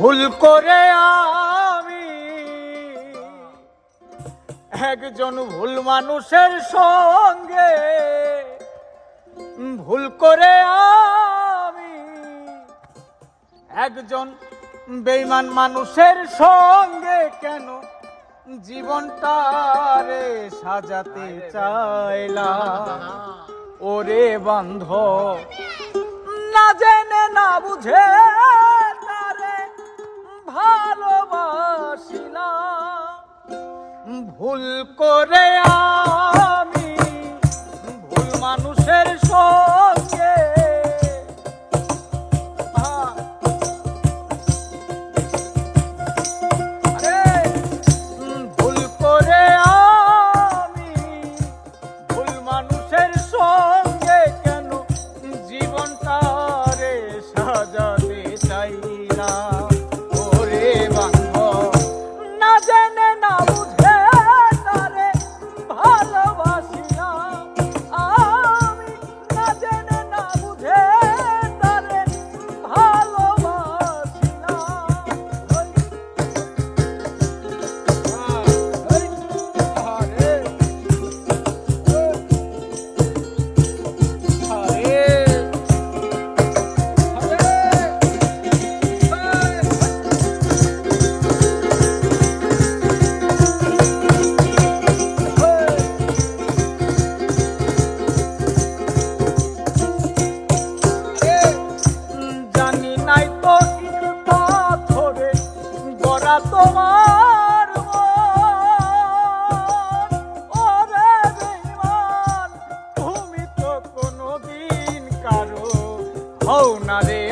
ভুল করে আমি একজন ভুল মানুষের সঙ্গে ভুল করে আমি একজন বেইমান মানুষের সঙ্গে কেন জীবনটারে সাজাতে চাইলা ওরে বন্ধ না যে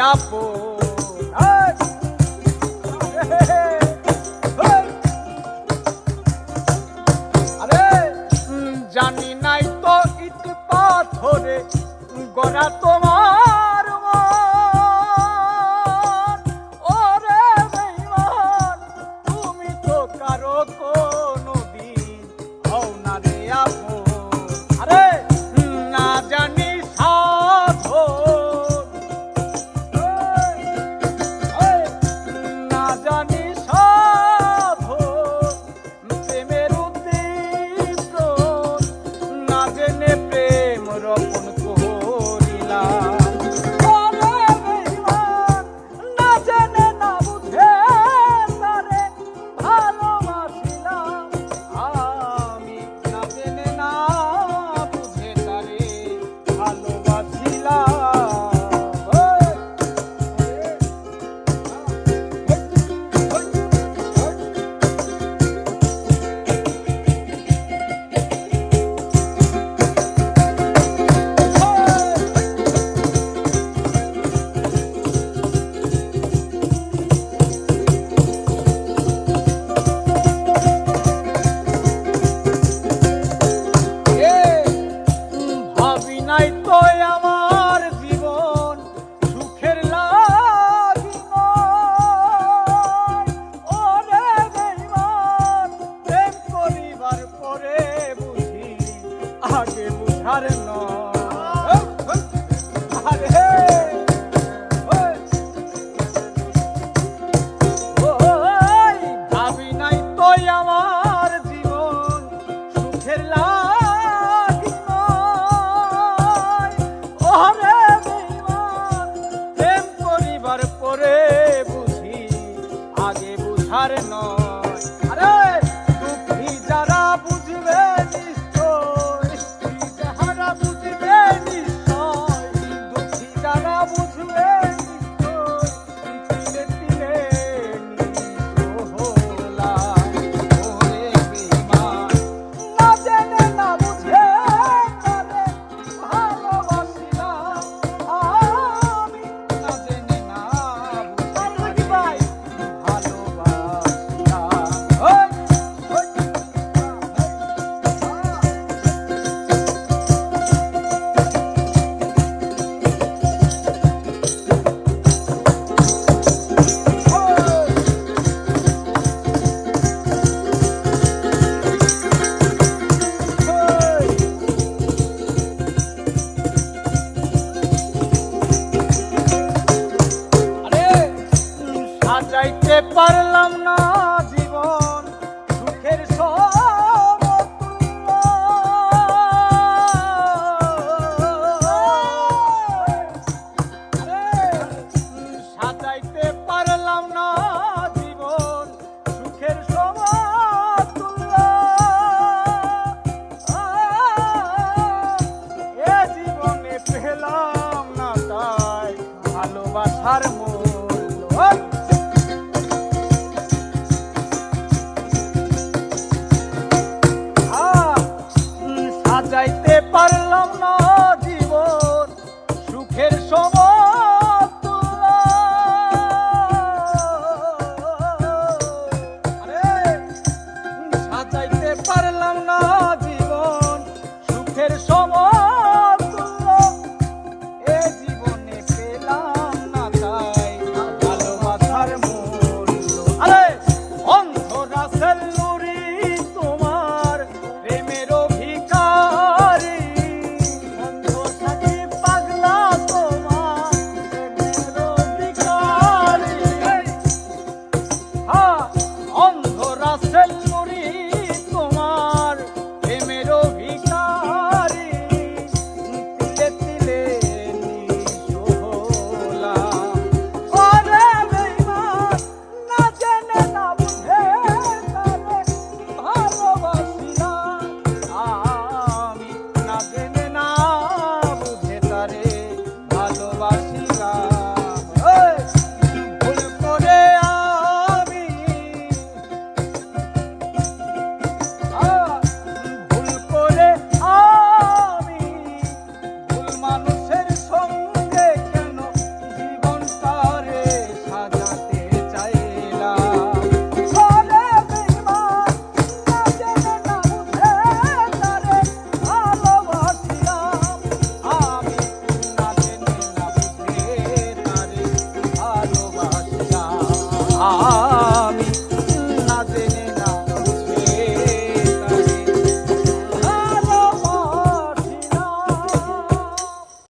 আপন জানি নাই তো ইট পাথরে গড়া তোমার আর নয়